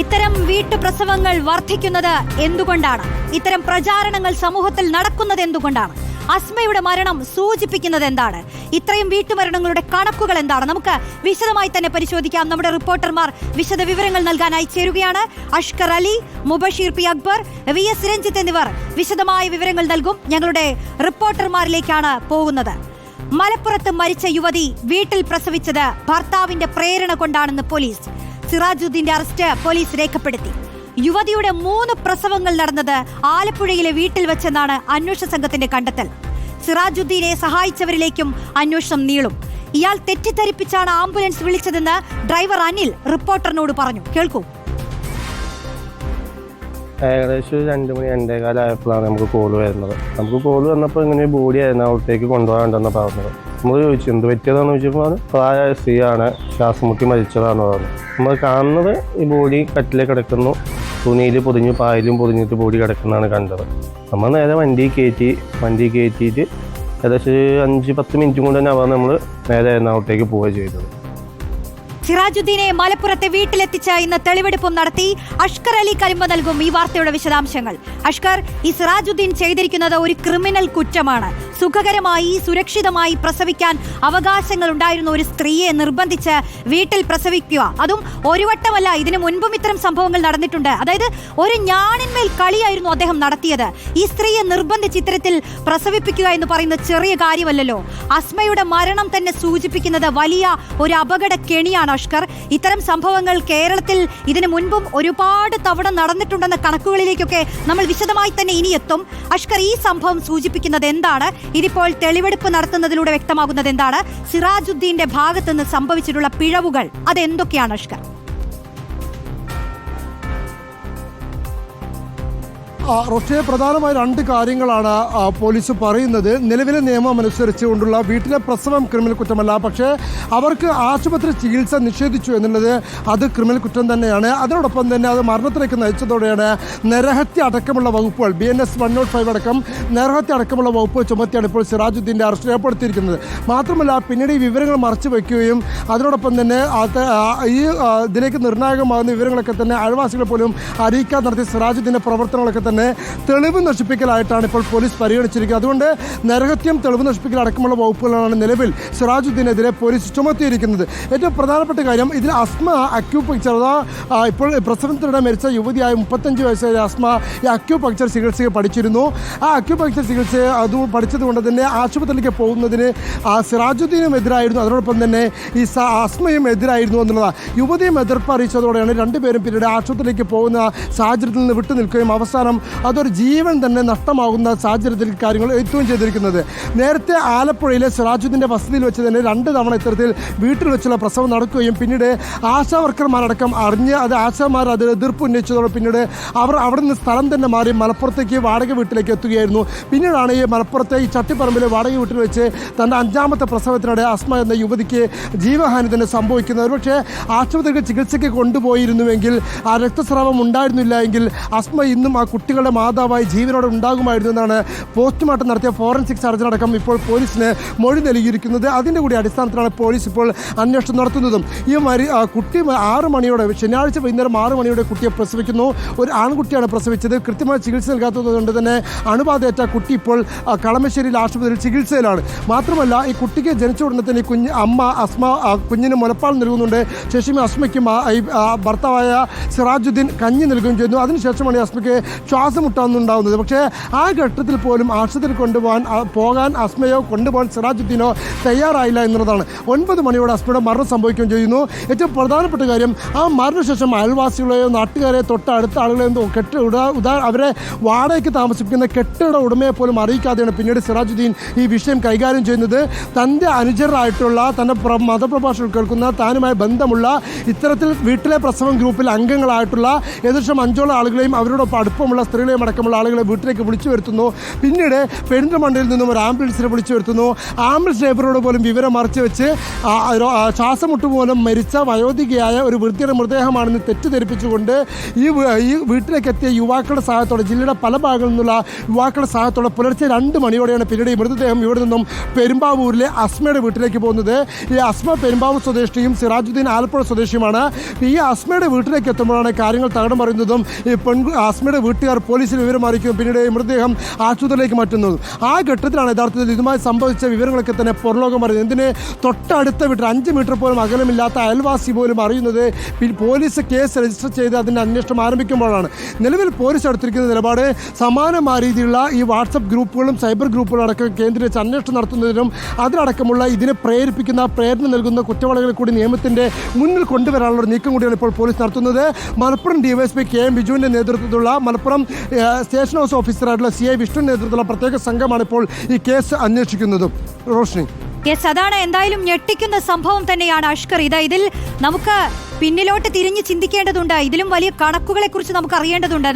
ഇത്തരം വീട്ടുപ്രസവങ്ങൾ വർദ്ധിക്കുന്നത് എന്തുകൊണ്ടാണ്? ഇത്തരം പ്രചാരണങ്ങൾ സമൂഹത്തിൽ നടക്കുന്നത് എന്തുകൊണ്ടാണ്? അസ്മയുടെ മരണം സൂചിപ്പിക്കുന്നത് എന്താണ്? ഇത്രയും വീട്ടുമരണങ്ങളുടെ കണക്കുകൾ എന്താണ്? നമുക്ക് വിശദമായി തന്നെ പരിശോധിക്കാം. നമ്മുടെ റിപ്പോർട്ടർമാർ വിശദ വിവരങ്ങൾ നൽകാനായി ചേരുകയാണ്. Ashkar Ali Mubasheer P Akbar V S Ranjith എന്നിവർ വിശദമായ വിവരങ്ങൾ നൽകും. ഞങ്ങളുടെ റിപ്പോർട്ടർമാരിലേക്കാണ് പോകുന്നത്. മലപ്പുറത്ത് മരിച്ച യുവതി വീട്ടിൽ പ്രസവിച്ചത് ഭർത്താവിന്റെ പ്രേരണ കൊണ്ടാണെന്ന് പോലീസ്. സിറാജുദ്ദീന്റെ അറസ്റ്റ് പോലീസ് രേഖപ്പെടുത്തി. യുവതിയുടെ മൂന്ന് പ്രസവങ്ങൾ നടന്നത് ആലപ്പുഴയിലെ വീട്ടിൽ വെച്ചെന്നാണ് അന്വേഷണ സംഘത്തിന്റെ കണ്ടെത്തൽ. സിറാജുദ്ദീനെ സഹായിച്ചവരിലേക്കും അന്വേഷണം നീളും. ഇയാൾ തെറ്റിദ്ധരിപ്പിച്ചാണ് ആംബുലൻസ് വിളിച്ചതെന്ന് ഡ്രൈവർ അനിൽ റിപ്പോർട്ടറിനോട് പറഞ്ഞു. കേൾക്കൂ. ഏകദേശം രണ്ട് മണി രണ്ടേ കാലമായപ്പോഴാണ് നമുക്ക് കോൾ വരുന്നത്. നമുക്ക് കോൾ വന്നപ്പോൾ ഇങ്ങനെ ബോഡി ആയിരുന്നു അവിടത്തേക്ക് കൊണ്ടുപോകാണ്ടെന്ന് പറഞ്ഞത്. നമ്മൾ ചോദിച്ചു എന്ത് പറ്റിയതാണെന്ന് ചോദിച്ചപ്പോൾ പ്രായമായ സ്ത്രീയാണ് ശ്വാസം മുട്ടി മരിച്ചതാണെന്ന് പറഞ്ഞു. നമ്മൾ കാണുന്നത് ഈ ബോഡി കട്ടിലേ കിടക്കുന്നു തുണിയിൽ പൊതിഞ്ഞ് പായലും പൊതിഞ്ഞിട്ട് ബോഡി കിടക്കുന്നതാണ് കണ്ടത്. നമ്മൾ നേരെ വണ്ടി കയറ്റി വണ്ടി കയറ്റിയിട്ട് ഏകദേശം അഞ്ച് പത്ത് മിനിറ്റും കൊണ്ട് തന്നെ അവർ നമ്മൾ നേരെ എറണാകുളത്തേക്ക് പോവുക ചെയ്തത്. സിറാജുദ്ദീനെ മലപ്പുറത്തെ വീട്ടിലെത്തിച്ച ഇന്ന് തെളിവെടുപ്പും നടത്തി അഷ്കർ അലി കരിമ്പ നൽകും ഈ വാർത്തയുടെ വിശദാംശങ്ങൾ. അഷ്കർ ഈ സിറാജുദ്ദീൻ ചെയ്തിരിക്കുന്നത് ഒരു ക്രിമിനൽ കുറ്റമാണ്. സുഖകരമായി സുരക്ഷിതമായി പ്രസവിക്കാൻ അവകാശങ്ങൾ ഉണ്ടായിരുന്ന ഒരു സ്ത്രീയെ നിർബന്ധിച്ച് വീട്ടിൽ പ്രസവിക്കുക. അതും ഒരു വട്ടമല്ല ഇതിനു മുൻപും ഇത്തരം സംഭവങ്ങൾ നടന്നിട്ടുണ്ട്. അതായത് ഒരു ഞാണിന്മേൽ കളിയായിരുന്നു അദ്ദേഹം നടത്തിയത്. ഈ സ്ത്രീയെ നിർബന്ധിച്ച് ഇത്തരത്തിൽ പ്രസവിപ്പിക്കുക എന്ന് പറയുന്ന ചെറിയ കാര്യമല്ലല്ലോ. അസ്മയുടെ മരണം തന്നെ സൂചിപ്പിക്കുന്നത് വലിയ ഒരു അപകട കെണിയാണ് അഷ്കർ ഇത്തരം സംഭവങ്ങൾ കേരളത്തിൽ ഇതിനു മുൻപും ഒരുപാട് തവണ നടന്നിട്ടുണ്ടെന്ന കണക്കുകളിലേക്കൊക്കെ നമ്മൾ വിശദമായി തന്നെ ഇനി എത്തും. അഷ്കർ ഈ സംഭവം സൂചിപ്പിക്കുന്നത് എന്താണ്? ഇതിപ്പോൾ തെളിവെടുപ്പ് നടത്തുന്നതിലൂടെ വ്യക്തമാകുന്നത് എന്താണ്? സിറാജുദ്ദീന്റെ ഭാഗത്തുനിന്ന് സംഭവിച്ചിട്ടുള്ള പിഴവുകൾ അതെന്തൊക്കെയാണ് അഷ്കർ? ആ, റോഷേ പ്രധാനമായ രണ്ട് കാര്യങ്ങളാണ് പോലീസ് പറയുന്നത്. നിലവിലെ നിയമം അനുസരിച്ച് കൊണ്ടുള്ള വീട്ടിലെ പ്രസവം ക്രിമിനൽ കുറ്റമല്ല. പക്ഷേ അവർക്ക് ആശുപത്രി ചികിത്സ നിഷേധിച്ചു എന്നുള്ളത് അത് ക്രിമിനൽ കുറ്റം തന്നെയാണ്. അതിനോടൊപ്പം തന്നെ അത് മരണത്തിലേക്ക് നയിച്ചതോടെയാണ് നരഹത്യ അടക്കമുള്ള വകുപ്പുകൾ B N S one naught five അടക്കം നരഹത്യ അടക്കമുള്ള വകുപ്പ് ചുമത്തിയാണ് ഇപ്പോൾ സിറാജുദ്ദീന്റെ അറസ്റ്റ് രേഖപ്പെടുത്തിയിരിക്കുന്നത്. മാത്രമല്ല പിന്നീട് ഈ വിവരങ്ങൾ മറച്ചു വയ്ക്കുകയും അതിനോടൊപ്പം തന്നെ ഈ ഇതിലേക്ക് നിർണായകമാകുന്ന വിവരങ്ങളൊക്കെ തന്നെ അയൽവാസികളെ പോലും അറിയിക്കാൻ നടത്തിയ സിറാജുദ്ദീന്റെ പ്രവർത്തനങ്ങളൊക്കെ തന്നെ തെളിവ് നശിപ്പിക്കലായിട്ടാണ് ഇപ്പോൾ പോലീസ് പരിഗണിച്ചിരിക്കുന്നത്. അതുകൊണ്ട് നരഹത്യം തെളിവ് നശിപ്പിക്കൽ അടക്കമുള്ള വകുപ്പുകളാണ് നിലവിൽ സിറാജുദ്ദീനെതിരെ പോലീസ് ചുമത്തിയിരിക്കുന്നത്. ഏറ്റവും പ്രധാനപ്പെട്ട കാര്യം ഇതിൽ അസ്മ അക്യൂപക്ചർ അതാ ഇപ്പോൾ പ്രസവത്തിനിടെ മരിച്ച യുവതിയായ മുപ്പത്തഞ്ച് വയസ്സായ അസ്മ ഈ അക്യൂപക്ചർ ചികിത്സ പഠിച്ചിരുന്നു. ആ അക്യൂപക്ചർ ചികിത്സ അത് പഠിച്ചതുകൊണ്ട് തന്നെ ആശുപത്രിയിലേക്ക് പോകുന്നതിന് സിറാജുദ്ദീനും എതിരായിരുന്നു. അതോടൊപ്പം തന്നെ ഈ അസ്മയും എതിരായിരുന്നു എന്നുള്ളതാണ് യുവതിയും എതിർപ്പ് അറിയിച്ചതോടെയാണ് രണ്ടുപേരും പിന്നീട് ആശുപത്രിയിലേക്ക് പോകുന്ന സാഹചര്യത്തിൽ നിന്ന് വിട്ടു നിൽക്കുകയും അവസാനം അതൊരു ജീവൻ തന്നെ നഷ്ടമാകുന്ന സാഹചര്യത്തിൽ കാര്യങ്ങൾ എത്തുകയും ചെയ്തിരിക്കുന്നത്. നേരത്തെ ആലപ്പുഴയിലെ സിറാജുദ്ദീന്റെ വസതിയിൽ വെച്ച് തന്നെ രണ്ട് തവണ ഇത്തരത്തിൽ വീട്ടിൽ വെച്ചുള്ള പ്രസവം നടക്കുകയും പിന്നീട് ആശാ വർക്കർമാരടക്കം അറിഞ്ഞ് അത് ആശാമാർ അത് എതിർപ്പ് ഉന്നയിച്ചതോടെ പിന്നീട് അവർ അവിടെ നിന്ന് സ്ഥലം തന്നെ മാറി മലപ്പുറത്തേക്ക് വാടക വീട്ടിലേക്ക് എത്തുകയായിരുന്നു. പിന്നീടാണ് ഈ മലപ്പുറത്തെ ഈ ചട്ടിപ്പറമ്പിലെ വാടക വീട്ടിൽ വെച്ച് തന്റെ അഞ്ചാമത്തെ പ്രസവത്തിനിടെ അസ്മ എന്ന യുവതിക്ക് ജീവഹാനി തന്നെ സംഭവിക്കുന്നത്. പക്ഷേ ആശുപത്രിക്ക് ചികിത്സയ്ക്ക് കൊണ്ടുപോയിരുന്നുവെങ്കിൽ ആ രക്തസ്രാവം ഉണ്ടായിരുന്നില്ല എങ്കിൽ അസ്മ ഇന്നും ആ കുട്ടികളുടെ മാതാവായി ജീവനോടെ ഉണ്ടാകുമായിരുന്നു എന്നാണ് പോസ്റ്റ്മോർട്ടം നടത്തിയ ഫോറൻസിക് സർജൻ അടക്കം ഇപ്പോൾ പോലീസിന് മൊഴി നൽകിയിരിക്കുന്നത്. അതിന്റെ കൂടി അടിസ്ഥാനത്തിലാണ് പോലീസ് ഇപ്പോൾ അന്വേഷണം നടത്തുന്നതും. ഈ മരി കുട്ടി ആറ് മണിയോടെ ശനിയാഴ്ച വൈകുന്നേരം ആറ് മണിയോടെ കുട്ടിയെ പ്രസവിക്കുന്നു. ഒരു ആൺകുട്ടിയാണ് പ്രസവിച്ചത്. കൃത്യമായ ചികിത്സ നൽകാത്തത് കൊണ്ട് തന്നെ അണുബാധയേറ്റ കുട്ടി ഇപ്പോൾ കളമശ്ശേരിയിൽ ആശുപത്രിയിൽ ചികിത്സയിലാണ്. മാത്രമല്ല ഈ കുട്ടിക്ക് ജനിച്ച ഉടനെ തന്നെ കുഞ്ഞ് അമ്മ അസ്മ കുഞ്ഞിന് മുലപ്പാൽ നൽകുന്നുണ്ട്. ശേഷം അസ്മയ്ക്കും ഭർത്താവായ സിറാജുദ്ദീൻ കഞ്ഞി നൽകുകയും ചെയ്യുന്നു. അതിനുശേഷമാണ് അസ്മയ്ക്ക് ശ്വാസം മുട്ടാവുന്നുണ്ടാവുന്നത് പക്ഷേ ആ ഘട്ടത്തിൽ പോലും ആശുപത്രിയിൽ കൊണ്ടുപോകാൻ പോകാൻ അസ്മയോ കൊണ്ടുപോകാൻ സിറാജുദ്ദീനോ തയ്യാറായില്ല എന്നുള്ളതാണ്. ഒൻപത് മണിയോടെ അസ്മയുടെ മരണം സംഭവിക്കുകയും ചെയ്യുന്നു. ഏറ്റവും പ്രധാനപ്പെട്ട കാര്യം ആ മരണശേഷം അയൽവാസികളെയോ നാട്ടുകാരെയോ തൊട്ട് അടുത്ത ആളുകളെയോ കെട്ട് ഉദാ അവരെ വാടകയ്ക്ക് താമസിപ്പിക്കുന്ന കെട്ടിട ഉടമയെ പോലും അറിയിക്കാതെയാണ് പിന്നീട് സിറാജുദ്ദീൻ ഈ വിഷയം കൈകാര്യം ചെയ്യുന്നത്. തന്റെ അനുചരായിട്ടുള്ള തന്റെ പ്ര- മതപ്രഭാഷകൾ കേൾക്കുന്ന താനുമായി ബന്ധമുള്ള ഇത്തരത്തിൽ വീട്ടിലെ പ്രസവം ഗ്രൂപ്പിൽ അംഗങ്ങളായിട്ടുള്ള ഏകദേശം അഞ്ചോളം ആളുകളെയും അവരോടൊപ്പം അടുപ്പമുള്ള സ്ത്രീകളെയും അടക്കമുള്ള ആളുകളെ വീട്ടിലേക്ക് വിളിച്ചു വരുത്തുന്നു. പിന്നീട് പെരിന്തൽമണ്ണയിൽ നിന്നും ഒരു ആംബുലൻസിനെ വിളിച്ചു വരുത്തുന്നു. ആംബുലൻസ് ഡ്രൈവറോട് പോലും വിവരം മറച്ചു വെച്ച് ശ്വാസമുട്ട് മൂലം മരിച്ച വയോധികയായ ഒരു വൃത്തിയുടെ മൃതദേഹമാണെന്ന് തെറ്റിദ്ധരിപ്പിച്ചുകൊണ്ട് ഈ ഈ വീട്ടിലേക്ക് എത്തിയ യുവാക്കളുടെ സഹായത്തോടെ ജില്ലയുടെ പല ഭാഗങ്ങളിൽ നിന്നുള്ള യുവാക്കളുടെ സഹായത്തോടെ പുലർച്ചെ രണ്ട് മണിയോടെയാണ് പിന്നീട് ഈ മൃതദേഹം ഇവിടെ നിന്നും പെരുമ്പാവൂരിലെ അസ്മയുടെ വീട്ടിലേക്ക് പോകുന്നത്. ഈ അസ്മ പെരുമ്പാവൂർ സ്വദേശിയും സിറാജുദ്ദീൻ ആലപ്പുഴ സ്വദേശിയുമാണ്. ഈ അസ്മയുടെ വീട്ടിലേക്ക് എത്തുമ്പോഴാണ് കാര്യങ്ങൾ തകടം പറയുന്നതും ഈ പെൺ അസ്മയുടെ വീട്ടുകാർ പോലീസിൽ വിവരം അറിയിക്കുകയും പിന്നീട് മൃതദേഹം ആശുപത്രിയിലേക്ക് മാറ്റുന്നത്. ആ ഘട്ടത്തിലാണ് യഥാർത്ഥത്തിൽ ഇതുമായി സംഭവിച്ച വിവരങ്ങളൊക്കെ തന്നെ പുറലോകം പറയുന്നത് എന്തിന്? തൊട്ടടുത്ത വീട്ടിൽ അഞ്ച് മീറ്റർ പോലും അകലമില്ലാത്ത അയൽവാസി പോലും അറിയുന്നത് പോലീസ് കേസ് രജിസ്റ്റർ ചെയ്ത് അതിന്റെ അന്വേഷണം ആരംഭിക്കുമ്പോഴാണ്. നിലവിൽ പോലീസ് എടുത്തിരിക്കുന്ന നിലപാട് സമാനമായ രീതിയിലുള്ള ഈ വാട്സപ്പ് ഗ്രൂപ്പുകളും സൈബർ ഗ്രൂപ്പുകളും അടക്കം കേന്ദ്രീകരിച്ച് അന്വേഷണം നടത്തുന്നതിനും അതിനടക്കമുള്ള ഇതിനെ പ്രേരിപ്പിക്കുന്ന പ്രേരണ നൽകുന്ന കുറ്റവാളികളെ കൂടി നിയമത്തിന്റെ മുന്നിൽ കൊണ്ടുവരാനുള്ള നീക്കം കൂടിയാണ് ഇപ്പോൾ പോലീസ് നടത്തുന്നത്. മലപ്പുറം ഡിവൈഎസ്പി കെ എം ബിജുവിന്റെ നേതൃത്വത്തിലുള്ള മലപ്പുറം സ്റ്റേഷൻ ഹൗസ് ഓഫീസറായിട്ടുള്ള സി ഐ വിഷ്ണു നേതൃത്വത്തിലുള്ള പ്രത്യേക സംഘമാണ് ഇപ്പോൾ ഈ കേസ് അന്വേഷിക്കുന്നതും. റോഷ്നി. യെസ് അതാണ് എന്തായാലും ഞെട്ടിക്കുന്ന സംഭവം തന്നെയാണ് അഷ്കർ. ഇത് ഇതിൽ നമുക്ക് പിന്നിലോട്ട് തിരിഞ്ഞ് ചിന്തിക്കേണ്ടതുണ്ട്. ഇതിലും വലിയ കണക്കുകളെ കുറിച്ച് നമുക്ക് അറിയേണ്ടതുണ്ട്.